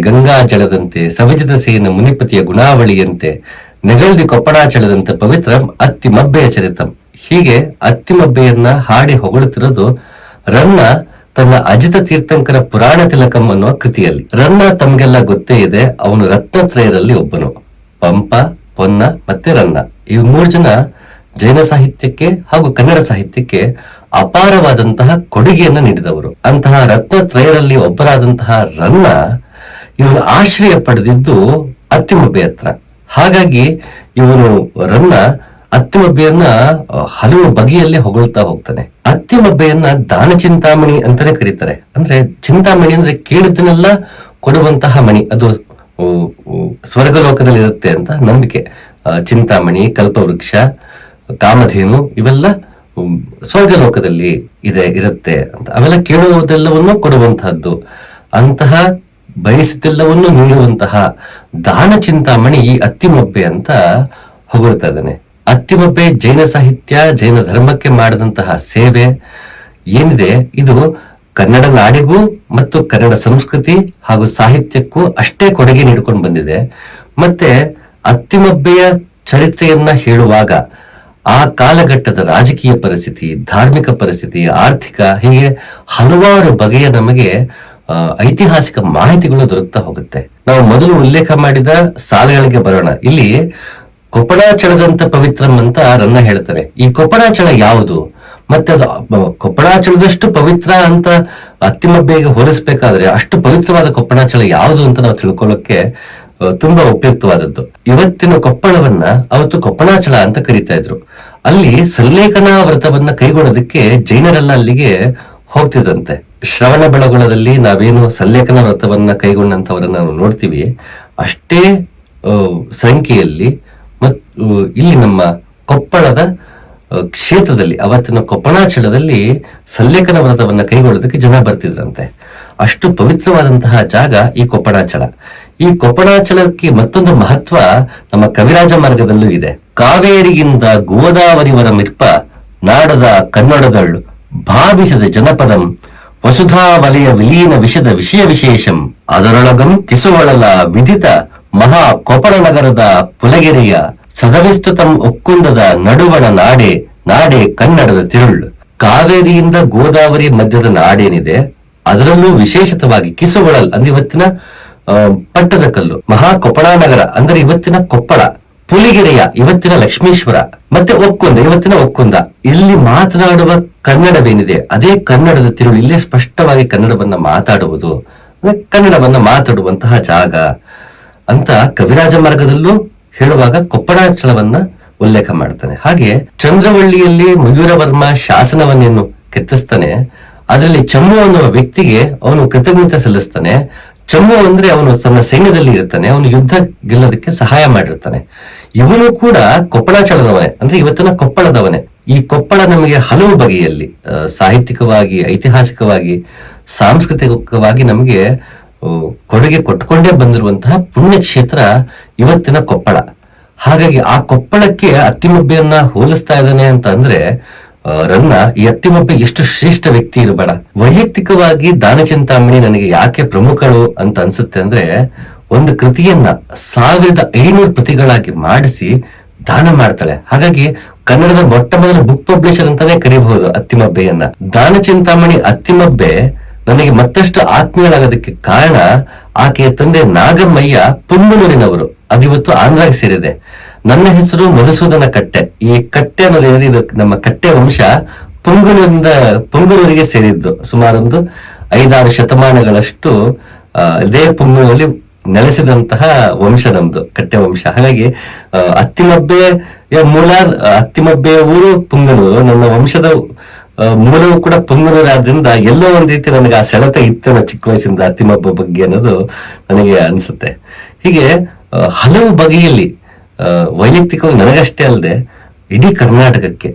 ಗಂಗಾ ಜಲದಂತೆ, ಸವಿಜಿತ ಸೇನ ಮುನಿಪತಿಯ ಗುಣಾವಳಿಯಂತೆ ನೆಗಲ್ದಿ ಕೊಪ್ಪಡಾಚಲದಂತೆ ಪವಿತ್ರ ಅತ್ತಿಮಬ್ಬೆಯ ಚರಿತಂ. ಹೀಗೆ ಅತ್ತಿಮಬ್ಬೆಯನ್ನ ಹಾಡಿ ಹೊಗಳುತ್ತಿರೋದು ರನ್ನ ತನ್ನ ಅಜಿತ ತೀರ್ಥಂಕರ ಪುರಾಣ ತಿಲಕಂ ಅನ್ನುವ ಕೃತಿಯಲ್ಲಿ. ರನ್ನ ತಮಗೆಲ್ಲ ಗೊತ್ತೇ ಇದೆ, ಅವನು ರತ್ನತ್ರಯರಲ್ಲಿ ಒಬ್ಬನು. ಪಂಪ, ಪೊನ್ನ ಮತ್ತೆ ರನ್ನ. ಈ ಮೂರು ಜನ ಜೈನ ಸಾಹಿತ್ಯಕ್ಕೆ ಹಾಗೂ ಕನ್ನಡ ಸಾಹಿತ್ಯಕ್ಕೆ ಅಪಾರವಾದಂತಹ ಕೊಡುಗೆಯನ್ನು ನೀಡಿದವರು. ಅಂತಹ ರತ್ನತ್ರಯರಲ್ಲಿ ಒಬ್ಬರಾದಂತಹ ರನ್ನ ಇವನು ಆಶ್ರಯ ಪಡೆದಿದ್ದು ಅತ್ತಿಮಬ್ಬೆ ಹತ್ರ ಹಾಗಾಗಿ ಇವನು ರನ್ನ ಅತ್ತಿಮಬ್ಬೆಯನ್ನ ಹಲವು ಬಗೆಯಲ್ಲಿ ಹೊಗಳ್ತಾ ಹೋಗ್ತಾನೆ. ಅತ್ತಿಮಬ್ಬೆಯನ್ನ ದಾನ ಚಿಂತಾಮಣಿ ಅಂತಾನೆ ಕರೀತಾರೆ. ಅಂದ್ರೆ ಚಿಂತಾಮಣಿ ಅಂದ್ರೆ ಕೇಳಿದ್ದನ್ನೆಲ್ಲ ಕೊಡುವಂತಹ ಮಣಿ. ಅದು ಸ್ವರ್ಗಲೋಕದಲ್ಲಿ ಇರುತ್ತೆ ಅಂತ ನಂಬಿಕೆ. ಚಿಂತಾಮಣಿ, ಕಲ್ಪವೃಕ್ಷ, ಕಾಮಧೇನು ಇವೆಲ್ಲ ಉಮ್, ಸ್ವರ್ಗಲೋಕದಲ್ಲಿ ಇದೆ ಇರುತ್ತೆ ಅಂತ. ಅವೆಲ್ಲ ಕೇಳುವುದೆಲ್ಲವನ್ನು ಕೊಡುವಂತಹದ್ದು ಅಂತಹ ಬಯಸಿದ್ದೆಲ್ಲವನ್ನು ನೀಡುವಂತಹ ದಾನ ಚಿಂತಾಮಣಿ ಈ ಅತ್ತಿಮಬ್ಬೆ ಅಂತ ಹೊಗಳ್ತಾ ಇದ್ದಾನೆ. ಅತ್ತಿಮೊಬ್ಬೆ ಜೈನ ಸಾಹಿತ್ಯ ಜೈನ ಧರ್ಮಕ್ಕೆ ಮಾಡಿದಂತಹ ಸೇವೆ ಏನಿದೆ? ಇದು ಕನ್ನಡ ನಾಡಿಗೂ ಮತ್ತು ಕನ್ನಡ ಸಂಸ್ಕೃತಿ ಹಾಗೂ ಸಾಹಿತ್ಯಕ್ಕೂ ಅಷ್ಟೇ ಕೊಡುಗೆ ನೀಡಿಕೊಂಡು ಬಂದಿದೆ. ಮತ್ತೆ ಅತ್ತಿಮಬ್ಬೆಯ ಚರಿತ್ರೆಯನ್ನ ಹೇಳುವಾಗ ಆ ಕಾಲಘಟ್ಟದ ರಾಜಕೀಯ ಪರಿಸ್ಥಿತಿ, ಧಾರ್ಮಿಕ ಪರಿಸ್ಥಿತಿ, ಆರ್ಥಿಕ, ಹೀಗೆ ಹಲವಾರು ಬಗೆಯ ನಮಗೆ ಐತಿಹಾಸಿಕ ಮಾಹಿತಿಗಳು ದೊರಕ್ತಾ ಹೋಗುತ್ತೆ. ನಾವು ಮೊದಲು ಉಲ್ಲೇಖ ಮಾಡಿದ ಸಾಲಗಳಿಗೆ ಬರೋಣ. ಇಲ್ಲಿ ಕೊಪ್ಪಳಾಚಲದಂತ ಪವಿತ್ರಂ ಅಂತ ರನ್ನ ಹೇಳ್ತಾರೆ. ಈ ಕೊಪ್ಪಳಾಚಳ ಯಾವುದು? ಮತ್ತೆ ಅದು ಕೊಪ್ಪಳಾಚಳದಷ್ಟು ಪವಿತ್ರ ಅಂತ ಅತ್ತಿಮಬ್ಬೆಗೆ ಹೋಲಿಸ್ಬೇಕಾದ್ರೆ ಅಷ್ಟು ಪವಿತ್ರವಾದ ಕೊಪ್ಪಳಾಚಲ ಯಾವುದು ಅಂತ ನಾವು ತಿಳ್ಕೊಳ್ಳೋಕೆ ತುಂಬಾ ಉಪಯುಕ್ತವಾದದ್ದು. ಇವತ್ತಿನ ಕೊಪ್ಪಳವನ್ನ ಅವತ್ತು ಕೊಪ್ಪಳಾಚಲ ಅಂತ ಕರೀತಾ ಇದ್ರು. ಅಲ್ಲಿ ಸಲ್ಲೇಖನ ವ್ರತವನ್ನ ಕೈಗೊಳ್ಳೋದಕ್ಕೆ ಜೈನರೆಲ್ಲ ಅಲ್ಲಿಗೆ ಹೋಗ್ತಿದ್ದಂತೆ ಶ್ರವಣ ಬೆಳಗೊಳದಲ್ಲಿ ನಾವೇನು ಸಲ್ಲೇಖನ ವ್ರತವನ್ನ ಕೈಗೊಂಡಂತವರನ್ನ ನಾವು ನೋಡ್ತೀವಿ. ಅಷ್ಟೇ ಸಂಖ್ಯೆಯಲ್ಲಿ ಮತ್ತು ಇಲ್ಲಿ ನಮ್ಮ ಕೊಪ್ಪಳದ ಕ್ಷೇತ್ರದಲ್ಲಿ, ಅವತ್ತಿನ ಕೊಪ್ಪಳಾಚಲದಲ್ಲಿ ಸಲ್ಲೇಖನ ವ್ರತವನ್ನ ಕೈಗೊಳ್ಳೋದಕ್ಕೆ ಜನ ಬರ್ತಿದ್ರಂತೆ. ಅಷ್ಟು ಪವಿತ್ರವಾದಂತಹ ಜಾಗ ಈ ಕೊಪ್ಪಳಾಚಲ ಈ ಕೊಪ್ಪಳಾಚಲಕ್ಕೆ ಮತ್ತೊಂದು ಮಹತ್ವ ನಮ್ಮ ಕವಿರಾಜ ಮಾರ್ಗದಲ್ಲೂ ಇದೆ. ಕಾವೇರಿಯಿಂದ ಗೋದಾವರಿವರ ಮಿರ್ಪ, ನಾಡದ ಕನ್ನಡದಳ್ಳು ಭಾವಿಸದ ಜನಪದಂ, ವಸುಧಾ ವಲಯ ವಿಲೀನ ವಿಷದ ವಿಷಯ ವಿಶೇಷಂ, ಅದರೊಳಗಂ ಕಿಸುವಳಲ ವಿಧಿತ ಮಹಾ ಕೊಪ್ಪಳ ನಗರದ ಪುಲಗೆರೆಯ ಸದವಿಸ್ತುತಂ ಒಕ್ಕುಂದದ ನಡುವಣ ನಾಡೆ ನಾಡೆ ಕನ್ನಡದ ತಿರುಳು. ಕಾವೇರಿಯಿಂದ ಗೋದಾವರಿ ಮಧ್ಯದ ನಾಡೇನಿದೆ, ಅದರಲ್ಲೂ ವಿಶೇಷತವಾಗಿ ಕಿಸುವಳಲ್ ಅಂದ್ರೆ ಇವತ್ತಿನ ಆ, ಪಟ್ಟದ ಕಲ್ಲು ಮಹಾ ಕೊಪ್ಪಳ ನಗರ ಅಂದ್ರೆ ಇವತ್ತಿನ ಕೊಪ್ಪಳ ಪುಲಿಗೆರೆಯ ಇವತ್ತಿನ ಲಕ್ಷ್ಮೀಶ್ವರ ಮತ್ತೆ ಒಕ್ಕುಂದ ಇವತ್ತಿನ ಒಕ್ಕುಂದ. ಇಲ್ಲಿ ಮಾತನಾಡುವ ಕನ್ನಡವೇನಿದೆ? ಅದೇ ಕನ್ನಡದ ತಿರುಳು ಇಲ್ಲೇ ಸ್ಪಷ್ಟವಾಗಿ ಕನ್ನಡವನ್ನ ಮಾತಾಡುವುದು ಕನ್ನಡವನ್ನ ಮಾತಾಡುವಂತಹ ಜಾಗ ಅಂತ ಕವಿರಾಜ ಮಾರ್ಗದಲ್ಲೂ ಹೇಳುವಾಗ ಕೊಪ್ಪಳಾಚಲವನ್ನ ಉಲ್ಲೇಖ ಮಾಡ್ತಾನೆ. ಹಾಗೆ ಚಂದ್ರವಳ್ಳಿಯಲ್ಲಿ ಮಯೂರವರ್ಮ ಶಾಸನವನ್ನೇನು ಕೆತ್ತಿಸ್ತಾನೆ ಅದರಲ್ಲಿ ಚಮ್ಮು ಅನ್ನುವ ವ್ಯಕ್ತಿಗೆ ಅವನು ಕೃತಜ್ಞತೆ ಸಲ್ಲಿಸ್ತಾನೆ ಚಮ್ಮು ಅಂದ್ರೆ ಅವನು ತನ್ನ ಸೈನ್ಯದಲ್ಲಿ ಇರ್ತಾನೆ, ಅವನು ಯುದ್ಧ ಗೆಲ್ಲೋದಕ್ಕೆ ಸಹಾಯ ಮಾಡಿರ್ತಾನೆ. ಇವನು ಕೂಡ ಕೊಪ್ಪಳಾಚಲದವನೇ, ಅಂದ್ರೆ ಇವತ್ತಿನ ಕೊಪ್ಪಳದವನೇ. ಈ ಕೊಪ್ಪಳ ನಮಗೆ ಹಲವು ಬಗೆಯಲ್ಲಿ ಸಾಹಿತ್ಯಿಕವಾಗಿ, ಐತಿಹಾಸಿಕವಾಗಿ, ಸಾಂಸ್ಕೃತಿಕವಾಗಿ ನಮಗೆ ಕೊಡುಗೆ ಕೊಟ್ಕೊಂಡೇ ಬಂದಿರುವಂತಹ ಪುಣ್ಯಕ್ಷೇತ್ರ ಇವತ್ತಿನ ಕೊಪ್ಪಳ. ಹಾಗಾಗಿ ಆ ಕೊಪ್ಪಳಕ್ಕೆ ಅತ್ತಿಮಬ್ಬೆಯನ್ನ ಹೋಲಿಸ್ತಾ ಇದ್ದಾನೆ ಅಂತ ಅಂದ್ರೆ ರನ್ನ ಈ ಅತ್ತಿಮಬ್ಬೆ ಎಷ್ಟು ಶ್ರೇಷ್ಠ ವ್ಯಕ್ತಿ ಇರಬೇಡ. ವೈಯಕ್ತಿಕವಾಗಿ ದಾನಚಿಂತಾಮಣಿ ನನಗೆ ಯಾಕೆ ಪ್ರಮುಖಳು ಅಂತ ಅನ್ಸುತ್ತೆ ಅಂದ್ರೆ ಒಂದು ಕೃತಿಯನ್ನ ಸಾವಿರದ ಐನೂರು ಪ್ರತಿಗಳಾಗಿ ಮಾಡಿಸಿ ದಾನ ಮಾಡ್ತಾಳೆ. ಹಾಗಾಗಿ ಕನ್ನಡದ ಮೊಟ್ಟ ಮೊದಲ ಬುಕ್ ಪಬ್ಲಿಷರ್ ಅಂತಾನೆ ಕರಿಬಹುದು ಅತ್ತಿಮಬ್ಬೆಯನ್ನ. ದಾನ ಚಿಂತಾಮಣಿ ಅತ್ತಿಮಬ್ಬೆ ನನಗೆ ಮತ್ತಷ್ಟು ಆತ್ಮೀಯರಾಗೋದಕ್ಕೆ ಕಾರಣ ಆಕೆಯ ತಂದೆ ನಾಗಮ್ಮಯ್ಯ ಪುಂಗನೂರಿನವರು ಅದಿವತ್ತು ಆಂಧ್ರಕ್ಕೆ ಸೇರಿದೆ. ನನ್ನ ಹೆಸರು ಮಧುಸೂದನ ಕಟ್ಟೆ ಈ ಕಟ್ಟೆ ಅನ್ನೋದು ಏನಿದೆ? ಇದು ನಮ್ಮ ಕಟ್ಟೆ ವಂಶ ಪುಂಗನೂರಿಂದ ಪೊಂಗಲೂರಿಗೆ ಸೇರಿದ್ದು. ಸುಮಾರೊಂದು ಐದಾರು ಶತಮಾನಗಳಷ್ಟು ಇದೇ ಪುಂಗನೂರಲ್ಲಿ ನೆಲೆಸಿದಂತಹ ವಂಶ ನಮ್ದು, ಕಟ್ಟೆ ವಂಶ. ಹಾಗಾಗಿ ಅತ್ತಿಮಬ್ಬೆಯ ಮೂಲ, ಅತ್ತಿಮಬ್ಬೆಯ ಊರು ಪುಂಗನೂರು ನನ್ನ ವಂಶದ ಮೂಲವೂ ಕೂಡ ಪುಂಗನೂರು ಆದ್ರಿಂದ ಎಲ್ಲೋ ಒಂದ್ ರೀತಿ ನನಗೆ ಆ ಸೆಳೆತ ಇತ್ತು ಚಿಕ್ಕ ವಯಸ್ಸಿಂದ ಅತ್ತಿಮಬ್ಬ ಬಗ್ಗೆ ಅನ್ನೋದು ನನಗೆ ಅನ್ಸುತ್ತೆ. ಹೀಗೆ ಹಲವು ಬಗೆಯಲ್ಲಿ ವೈಯಕ್ತಿಕವಾಗಿ ನನಗಷ್ಟೇ ಅಲ್ಲದೆ ಇಡೀ ಕರ್ನಾಟಕಕ್ಕೆ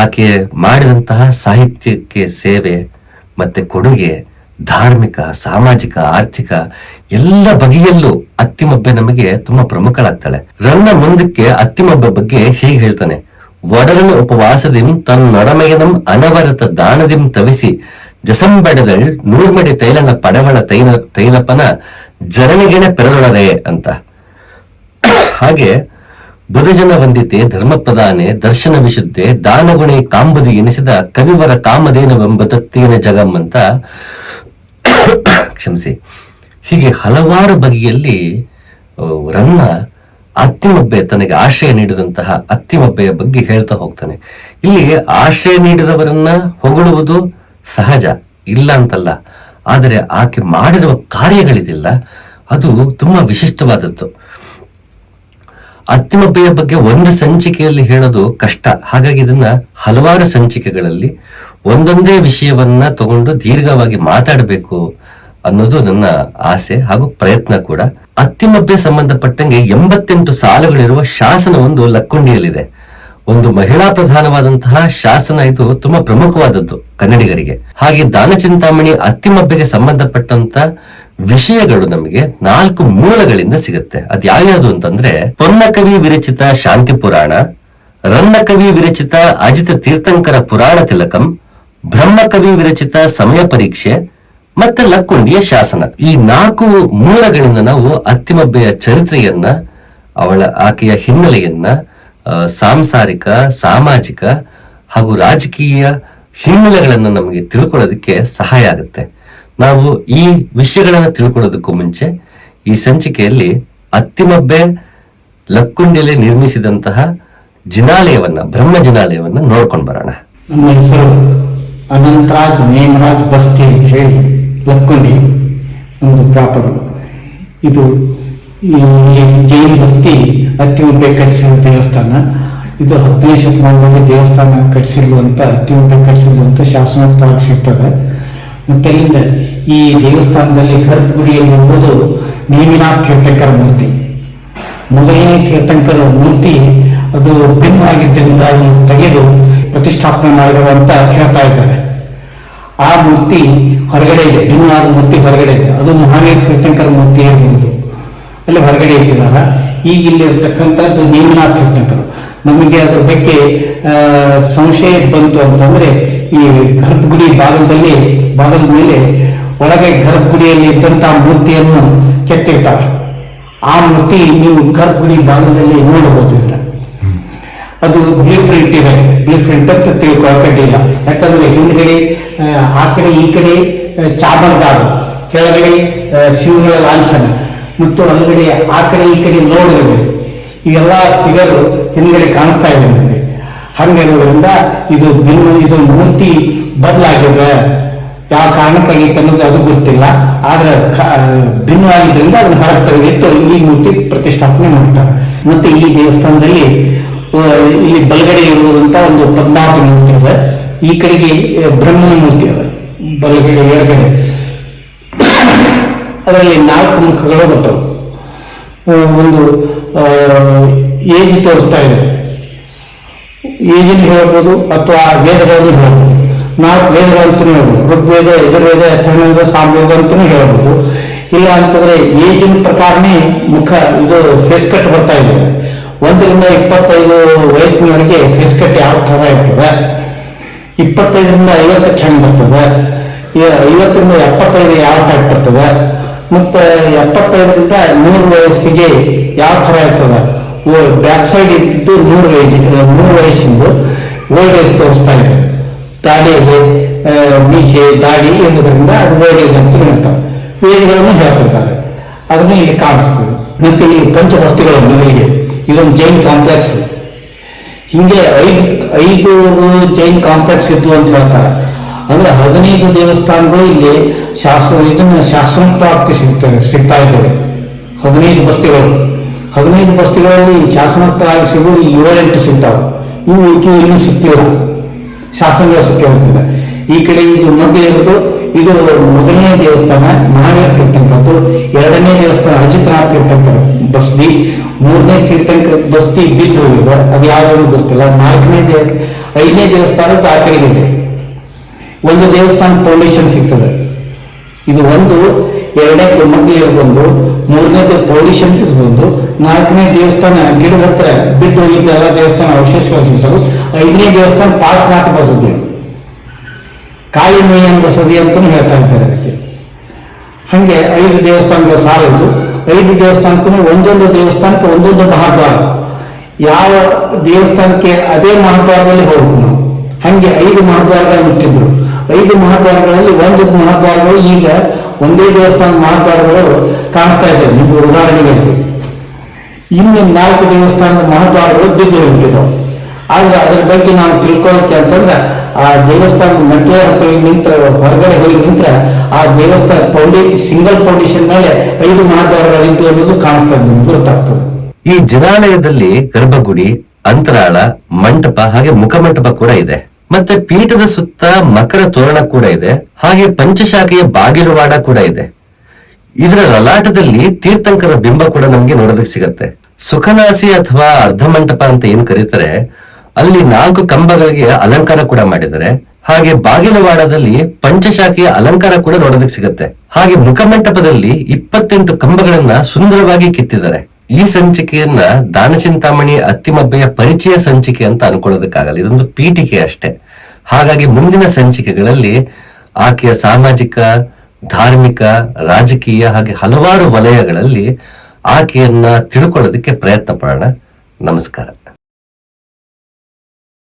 ಆಕೆ ಮಾಡಿದಂತಹ ಸಾಹಿತ್ಯಕ್ಕೆ ಸೇವೆ ಮತ್ತೆ ಕೊಡುಗೆ, ಧಾರ್ಮಿಕ, ಸಾಮಾಜಿಕ, ಆರ್ಥಿಕ ಎಲ್ಲ ಬಗೆಯಲ್ಲೂ ಅತ್ತಿಮಬ್ಬೆ ನಮಗೆ ತುಂಬಾ ಪ್ರಮುಖಳಾಗ್ತಾಳೆ. ರನ್ನ ಮುಂದಕ್ಕೆ ಅತ್ತಿಮಬ್ಬೆ ಬಗ್ಗೆ ಹೀಗೆ ಹೇಳ್ತಾನೆ ಒಡರನ ಉಪವಾಸದಿಂ ತನ್ನ ನೊಡಮೆಯನಂ ಅನವರತ ದಾನದಿಂ ತವಿಸಿ, ಜಸಂಬೆಡದಳ್ ನೂರ್ಮಡಿ ತೈಲನ ಪಡವಳ ತೈಲ, ತೈಲಪನ ಜನನಿಗೆನೆ ಪೆರಳೊಳರೆ ಅಂತ. ಹಾಗೆ ಬುಧಜನ ವಂದಿತೆ ಧರ್ಮ ಪ್ರಧಾನೆ ದರ್ಶನ ವಿಶುದ್ಧೆ, ದಾನಗುಣಿ ಕಾಂಬುದಿ ಎನಿಸಿದ ಕವಿವರ ಕಾಮಧೇನವೆಂಬ ದತ್ತೇನ ಜಗಂ ಅಂತ ಕ್ಷಮಿಸಿ, ಹೀಗೆ ಹಲವಾರು ಬಗೆಯಲ್ಲಿ ರನ್ನ ಅತ್ತಿಮಬ್ಬೆ ತನಗೆ ಆಶ್ರಯ ನೀಡಿದಂತಹ ಅತ್ತಿಮಬ್ಬೆಯ ಬಗ್ಗೆ ಹೇಳ್ತಾ ಹೋಗ್ತಾನೆ. ಇಲ್ಲಿ ಆಶ್ರಯ ನೀಡಿದವರನ್ನ ಹೊಗಳುವುದು ಸಹಜ, ಇಲ್ಲ ಅಂತಲ್ಲ. ಆದರೆ ಆಕೆ ಮಾಡಿರುವ ಕಾರ್ಯಗಳಿದಿಲ್ಲ. ಅದು ತುಂಬಾ ವಿಶಿಷ್ಟವಾದದ್ದು. ಅತ್ತಿಮಬ್ಬೆಯ ಬಗ್ಗೆ ಒಂದು ಸಂಚಿಕೆಯಲ್ಲಿ ಹೇಳೋದು ಕಷ್ಟ. ಹಾಗಾಗಿ ಇದನ್ನ ಹಲವಾರು ಸಂಚಿಕೆಗಳಲ್ಲಿ ಒಂದೊಂದೇ ವಿಷಯವನ್ನ ತಗೊಂಡು ದೀರ್ಘವಾಗಿ ಮಾತಾಡಬೇಕು ಅನ್ನೋದು ನನ್ನ ಆಸೆ ಹಾಗೂ ಪ್ರಯತ್ನ ಕೂಡ. ಅತ್ತಿಮಬ್ಬೆ ಸಂಬಂಧಪಟ್ಟಂಗೆ ಎಂಬತ್ತೆಂಟು ಸಾಲುಗಳಿರುವ ಶಾಸನ ಒಂದು ಲಕ್ಕುಂಡಿಯಲ್ಲಿದೆ. ಒಂದು ಮಹಿಳಾ ಪ್ರಧಾನವಾದಂತಹ ಶಾಸನ ಇದು ತುಂಬಾ ಪ್ರಮುಖವಾದದ್ದು ಕನ್ನಡಿಗರಿಗೆ. ಹಾಗೆ ದಾನಚಿಂತಾಮಣಿ ಅತ್ತಿಮಬ್ಬೆಗೆ ಸಂಬಂಧಪಟ್ಟಂತ ವಿಷಯಗಳು ನಮಗೆ ನಾಲ್ಕು ಮೂಲಗಳಿಂದ ಸಿಗುತ್ತೆ. ಅದ್ ಯಾವ್ಯಾವುದು ಅಂತಂದ್ರೆ, ಪೊನ್ನಕವಿ ವಿರಚಿತ ಶಾಂತಿ ಪುರಾಣ ರನ್ನಕವಿ ವಿರಚಿತ ಅಜಿತ ತೀರ್ಥಂಕರ ಪುರಾಣ ತಿಲಕಂ, ಬ್ರಹ್ಮಕವಿ ವಿರಚಿತ ಸಮಯ ಪರೀಕ್ಷೆ, ಮತ್ತೆ ಲಕ್ಕುಂಡಿಯ ಶಾಸನ. ಈ ನಾಲ್ಕು ಮೂಲಗಳಿಂದ ನಾವು ಅತ್ತಿಮಬ್ಬೆಯ ಚರಿತ್ರೆಯನ್ನ, ಅವಳ ಆಕೆಯ ಹಿನ್ನೆಲೆಯನ್ನ ಸಾಂಸಾರಿಕ, ಸಾಮಾಜಿಕ ಹಾಗೂ ರಾಜಕೀಯ ಹಿನ್ನೆಲೆಗಳನ್ನು ನಮಗೆ ತಿಳ್ಕೊಳ್ಳೋದಕ್ಕೆ ಸಹಾಯ ಆಗುತ್ತೆ. ನಾವು ಈ ವಿಷಯಗಳನ್ನು ತಿಳ್ಕೊಳ್ಳೋದಕ್ಕೂ ಮುಂಚೆ ಈ ಸಂಚಿಕೆಯಲ್ಲಿ ಅತ್ತಿಮಬ್ಬೆ ಲಕ್ಕುಂಡಿಯಲ್ಲಿ ನಿರ್ಮಿಸಿದಂತಹ ಜಿನಾಲಯವನ್ನ, ಬ್ರಹ್ಮ ಜಿನಾಲಯವನ್ನ ನೋಡ್ಕೊಂಡು ಬರೋಣ. ನಮ್ಮ ಹೆಸರು ಅನಂತರಾಜ್ ನೇಮರಾಜ್ ಬಸ್ತಿ ಅಂತ ಹೇಳಿ ಲಕ್ಕುಂಡಿ ಒಂದು ಪ್ರಾಪರ್ ಇದು ಈ ಜೈನ್ ಬಸ್ತಿ ಅತ್ತಿಮಬ್ಬೆ ಕಟ್ಟಿಸಿರುವ ದೇವಸ್ಥಾನ. ಇದು ಹತ್ತನೇ ಶತಮಾನದಲ್ಲಿ ದೇವಸ್ಥಾನ ಕಟ್ಟಿಸಿರುವಂತ ಅತ್ತಿಮಬ್ಬೆ ಕಟ್ಟಿಸಿರುವಂತ ಶಾಸನ ಸಿಗ್ತದೆ. ಮತ್ತೆ ಅಲ್ಲಿಂದ ಈ ದೇವಸ್ಥಾನದಲ್ಲಿ ಗರ್ಭಗುಡಿಯಲ್ಲಿ ಎಂಬುದು ನೇಮಿನಾಥ್ ತೀರ್ಥಂಕರ ಮೂರ್ತಿ. ಮೊದಲನೇ ತೀರ್ಥಂಕರ ಮೂರ್ತಿ ಅದು ಭಿನ್ನವಾಗಿದ್ದರಿಂದ ಅದನ್ನು ತೆಗೆದು ಪ್ರತಿಷ್ಠಾಪನೆ ಮಾಡಿದರು ಅಂತ ಹೇಳ್ತಾ ಇದ್ದಾರೆ. ಆ ಮೂರ್ತಿ ಹೊರಗಡೆ ಇದೆ, ಭಿನ್ನವಾದ ಮೂರ್ತಿ ಹೊರಗಡೆ ಇದೆ. ಅದು ಮಹಾವೀರ ತೀರ್ಥಂಕರ ಮೂರ್ತಿ ಇರಬಹುದು ಅಲ್ಲಿ ಹೊರಗಡೆ ಇಟ್ಟಿದ್ದಾರೆ. ಈಗ ಇಲ್ಲಿ ಇರ್ತಕ್ಕಂಥದ್ದು ನೇಮಿನಾಥ್ ತೀರ್ಥಂಕರು. ನಮಗೆ ಅದರ ಬಗ್ಗೆ ಸಂಶಯ ಬಂತು ಅಂತಂದ್ರೆ ಈ ಗರ್ಭಗುಡಿ ಭಾಗದಲ್ಲಿ, ಭಾಗದ ಮೇಲೆ ಒಳಗೆ ಗರ್ಭಗುಡಿಯಲ್ಲಿ ಇದ್ದಂತಹ ಮೂರ್ತಿಯನ್ನು ಕೆತ್ತಿರ್ತಾರೆ. ಆ ಮೂರ್ತಿ ನೀವು ಗರ್ಭಗುಡಿ ಭಾಗದಲ್ಲಿ ನೋಡಬಹುದು ಇದನ್ನ. ಅದು ಬ್ಲೂ ಪ್ರಿಂಟ್ ಇದೆ. ಬ್ಲೂ ಪ್ರಿಂಟ್ ಅಂತ ತಿಳ್ಕೊಳಕಡ್ಡಿಲ್ಲ ಯಾಕಂದ್ರೆ ಹಿಂದ್ಗಡೆ ಆ, ಕಡೆ ಈ ಕಡೆ ಚಾಮರದಾಡು ಕೆಳಗಡೆ ಶಿವಗಳ ಲಾಂಛನ ಮತ್ತು ಒಳಗಡೆ ಆ ಕಡೆ ಈ ಕಡೆ ನೋಡಿದ್ರೆ ಇವೆಲ್ಲ ಫಿಗರ್ ಹಿಂದ್ಗಡೆ ಕಾಣಿಸ್ತಾ ಇದೆ ನಮಗೆ. ಹಂಗಿರೋದ್ರಿಂದ ಇದು ಭಿನ್ನ ಇದು ಮೂರ್ತಿ ಬದಲಾಗಿದೆ. ಯಾವ ಕಾರಣಕ್ಕಾಗಿ ಅನ್ನೋದು ಅದು ಗೊತ್ತಿಲ್ಲ. ಆದ್ರೆ ಭಿನ್ನವಾಗಿದ್ದರಿಂದ ಅದನ್ನ ಹೊರಗೆ ತೆಗೆದಿಟ್ಟು ಈ ಮೂರ್ತಿ ಪ್ರತಿಷ್ಠಾಪನೆ ಮಾಡ್ತಾರೆ. ಮತ್ತೆ ಈ ದೇವಸ್ಥಾನದಲ್ಲಿ ಇಲ್ಲಿ ಬಲಗಡೆ ಇರುವಂತ ಒಂದು ಪದ್ಮಾವತಿ ಮೂರ್ತಿ ಇದೆ. ಈ ಕಡೆಗೆ ಬ್ರಹ್ಮನ ಮೂರ್ತಿ ಇದೆ. ಬಲಗಡೆ ಎಡಗಡೆ. ಅದರಲ್ಲಿ ನಾಲ್ಕು ಮುಖಗಳು ಬರ್ತವೆ. ಒಂದು ಏಜಿ ತೋರಿಸ್ತಾ ಇದೆ. ಏಜನ್ನು ಹೇಳ್ಬೋದು ಅಥವಾ ವೇದಗಳನ್ನು ಹೇಳ್ಬೋದು. ನಾಲ್ಕು ವೇದಗಳಂತಲೂ ಹೇಳ್ಬೋದು. ಋಗ್ವೇದ, ಯಜುರ್ವೇದ ಅಥರ್ಣವೇದ ಸಾಮವೇದ ಅಂತಲೂ ಹೇಳ್ಬೋದು. ಇಲ್ಲ ಅಂತಂದ್ರೆ ಏಜಿನ ಪ್ರಕಾರನೇ ಮುಖ, ಇದು ಫೇಸ್ ಕಟ್ ಬರ್ತಾ ಇದೆ. ಒಂದರಿಂದ ಇಪ್ಪತ್ತೈದು ವಯಸ್ಸಿನವರೆಗೆ ಫೇಸ್ ಕಟ್ ಯಾವ ಥರ ಇರ್ತದೆ? ಇಪ್ಪತ್ತೈದರಿಂದ ಐವತ್ತಕ್ಕೆ ಹೆಂಗೆ ಬರ್ತದೆ? ಐವತ್ತರಿಂದ ಎಪ್ಪತ್ತೈದು ಯಾವ ಟೈಪ್ ಬರ್ತದೆ? ಮತ್ತು ಎಪ್ಪತ್ತೈದರಿಂದ ನೂರು ವಯಸ್ಸಿಗೆ ಯಾವ ಥರ ಇರ್ತದೆ? ಬ್ಯಾಕ್ ಸೈಡ್ ಇದ್ದಿದ್ದು ನೂರು ವಯಸ್ಸು ನೂರು ವಯಸ್ಸಿಂದು. ಓಲ್ಡ್ ಏಜ್ ತೋರಿಸ್ತಾ ಇದೆ. ಆ, ಮೀಸೆ ದಾಡಿ ಎನ್ನುವುದರಿಂದ ಅದು ವೇದಿಕೆ ಅಂತ ಹೇಳ್ತಾರೆ ವೇದಗಳನ್ನು ಹೇಳ್ತಿರ್ತಾರೆ ಅದನ್ನು ಇಲ್ಲಿ ಕಾಣಿಸ್ತದೆ. ಮತ್ತೆ ಇಲ್ಲಿ ಪಂಚವಸ್ತಿಗಳು ಮೊದಲಿಗೆ. ಇದೊಂದು ಜೈನ್ ಕಾಂಪ್ಲೆಕ್ಸ್. ಹಿಂಗೆ ಐದು ಐದು ಜೈನ್ ಕಾಂಪ್ಲೆಕ್ಸ್ ಇದ್ವು ಅಂತ ಹೇಳ್ತಾರೆ. ಅಂದ್ರೆ ಹದಿನೈದು ದೇವಸ್ಥಾನಗಳು ಇಲ್ಲಿ ಶಾಸನ ಪ್ರಾಪ್ತಿ ಸಿಗ್ತವೆ ಸಿಗ್ತಾ ಇದ್ದಾವೆ. ಹದಿನೈದು ಬಸ್ತಿಗಳು. ಹದಿನೈದು ಬಸ್ತಿಗಳಲ್ಲಿ ಶಾಸನೋಕ್ತವಾಗಿ ಸಿಗೋದು ಏಳೆಂಟು ಸಿಗ್ತಾವೆ. ಇವು ಇವು ಇನ್ನೂ ಸಿಕ್ತಿಲ್ಲ ಶಾಸನಗಳು ಹೋಗ್ತದೆ. ಈ ಕಡೆ ಇದು ಮಧ್ಯೆ ಇರೋದು, ಇದು ಮೊದಲನೇ ದೇವಸ್ಥಾನ ಮಹಾವೀರ ತೀರ್ಥಂಕರದ್ದು, ಎರಡನೇ ದೇವಸ್ಥಾನ ಅಜಿತನಾಥ ತೀರ್ಥಂಕರ ಬಸ್ತಿ, ಮೂರನೇ ತೀರ್ಥಂಕರ ಬಸ್ತಿ ಬಿದ್ದು ಹೋಗಿದೆ. ಅದು ಯಾವ್ದು ಗೊತ್ತಿಲ್ಲ. ನಾಲ್ಕನೇ ದೇವ ಐದನೇ ದೇವಸ್ಥಾನ ಆ ಇದೆ ಒಂದು ದೇವಸ್ಥಾನ ಫೌಂಡೇಶನ್ ಸಿಗ್ತದೆ. ಇದು ಒಂದು ಎರಡನೇದು ಮಗ್ಲಿ ಇರೋದೊಂದು ಮೂರನೇದು ಅಂತ ಇರೋದೊಂದು ನಾಲ್ಕನೇ ದೇವಸ್ಥಾನ ಗಿಡದ ಹತ್ರ ಬಿದ್ದು ಹೋಗಿದ್ದ ಎಲ್ಲ ದೇವಸ್ಥಾನ ಸಿಗ್ತವೆ ಐದನೇ ದೇವಸ್ಥಾನ ಪಾರ್ಶ್ವನಾಥ ಬಸದಿ. ಕಾಳಿಮೇಯನ್ ಬಸದಿ ಅಂತಲೂ ಹೇಳ್ತಾ ಇರ್ತಾರೆ ಅದಕ್ಕೆ. ಹಾಗೆ ಐದು ದೇವಸ್ಥಾನಗಳ ಸಾಲಿದ್ದು ಐದು ದೇವಸ್ಥಾನಕ್ಕೂ ಒಂದೊಂದು ದೇವಸ್ಥಾನಕ್ಕೆ ಒಂದೊಂದು ಮಹಾದ್ವಾರ ಯಾವ ದೇವಸ್ಥಾನಕ್ಕೆ ಅದೇ ಮಹಾದ್ವಾರದಲ್ಲಿ ಹೋಗ್ಬೇಕು ನಾವು. ಹಾಗೆ ಐದು ಮಹಾದ್ವಾರಗಳನ್ನು ಇಟ್ಟಿದ್ರು. ಐದು ಮಹಾದ್ವಾರಗಳಲ್ಲಿ ಒಂದು ಮಹಾದ್ವಾರಗಳು ಈಗ ಒಂದೇ ದೇವಸ್ಥಾನ ಮಹಾದ್ವಾರಗಳು ಕಾಣಿಸ್ತಾ ಇದೆ. ನಿಮ್ಗೆ ಉದಾಹರಣೆಗಳಿಗೆ ಇನ್ನು ನಾಲ್ಕು ದೇವಸ್ಥಾನದ ಮಹಾದ್ವಾರಗಳು ಬಿದ್ದು ಹೋಗ್ಬಿಟ್ಟಿದ್ದಾವೆ ಆದ್ರೆ ಅದರ ಬಗ್ಗೆ ನಾವು ತಿಳ್ಕೊಳ್ಳೋಕೆ ಅಂತಂದ್ರೆ, ಆ ದೇವಸ್ಥಾನ ಮೆಟ್ಲ ಹತ್ರ ನಿಂತ್ರ, ಹೊರಗಡೆ ಹೋಗಿ ನಿಂತ್ರ, ಆ ದೇವಸ್ಥಾನ ಫೌಂಡೇ ಸಿಂಗಲ್ ಫೌಂಡೇಶನ್ ಮೇಲೆ ಐದು ಮಹಾದ್ವಾರಗಳು ನಿಂತು ಅನ್ನೋದು ಕಾಣಿಸ್ತಾ ಇದೆ. ಗುರುತಾಗ್ತದೆ ಈ ಜಿನಾಲಯದಲ್ಲಿ ಗರ್ಭಗುಡಿ, ಅಂತರಾಳ, ಮಂಟಪ ಹಾಗೆ ಮುಖಮಂಟಪ ಕೂಡ ಇದೆ. ಮತ್ತೆ ಪೀಠದ ಸುತ್ತ ಮಕರ ತೋರಣ ಕೂಡ ಇದೆ. ಹಾಗೆ ಪಂಚಶಾಖೆಯ ಬಾಗಿಲುವಾಡ ಕೂಡ ಇದೆ. ಇದರ ಲಲಾಟದಲ್ಲಿ ತೀರ್ಥಂಕರ ಬಿಂಬ ಕೂಡ ನಮ್ಗೆ ನೋಡೋದಕ್ಕೆ ಸಿಗತ್ತೆ. ಸುಖನಾಸಿ ಅಥವಾ ಅರ್ಧಮಂಟಪ ಅಂತ ಏನ್ ಕರೀತಾರೆ, ಅಲ್ಲಿ ನಾಲ್ಕು ಕಂಬಗಳಿಗೆ ಅಲಂಕಾರ ಕೂಡ ಮಾಡಿದ್ದಾರೆ. ಹಾಗೆ ಬಾಗಿಲವಾಡದಲ್ಲಿ ಪಂಚಶಾಖೆಯ ಅಲಂಕಾರ ಕೂಡ ನೋಡೋದಕ್ಕೆ ಸಿಗತ್ತೆ. ಹಾಗೆ ಮುಖಮಂಟಪದಲ್ಲಿ ಇಪ್ಪತ್ತೆಂಟು ಕಂಬಗಳನ್ನ ಸುಂದರವಾಗಿ ಕೆತ್ತಿದ್ದಾರೆ. ಈ ಸಂಚಿಕೆಯನ್ನ ದಾನಚಿಂತಾಮಣಿ ಅತ್ತಿಮಬ್ಬೆಯ ಪರಿಚಯ ಸಂಚಿಕೆ ಅಂತ ಅನ್ಕೊಳ್ಳೋದಕ್ಕಾಗಲ್ಲ. ಇದೊಂದು ಪೀಠಿಕೆ ಅಷ್ಟೇ. ಹಾಗಾಗಿ ಮುಂದಿನ ಸಂಚಿಕೆಗಳಲ್ಲಿ ಆಕೆಯ ಸಾಮಾಜಿಕ, ಧಾರ್ಮಿಕ, ರಾಜಕೀಯ ಹಾಗೆ ಹಲವಾರು ವಲಯಗಳಲ್ಲಿ ಆಕೆಯನ್ನ ತಿಳ್ಕೊಳ್ಳೋದಕ್ಕೆ ಪ್ರಯತ್ನ ಪಡೋಣ. ನಮಸ್ಕಾರ.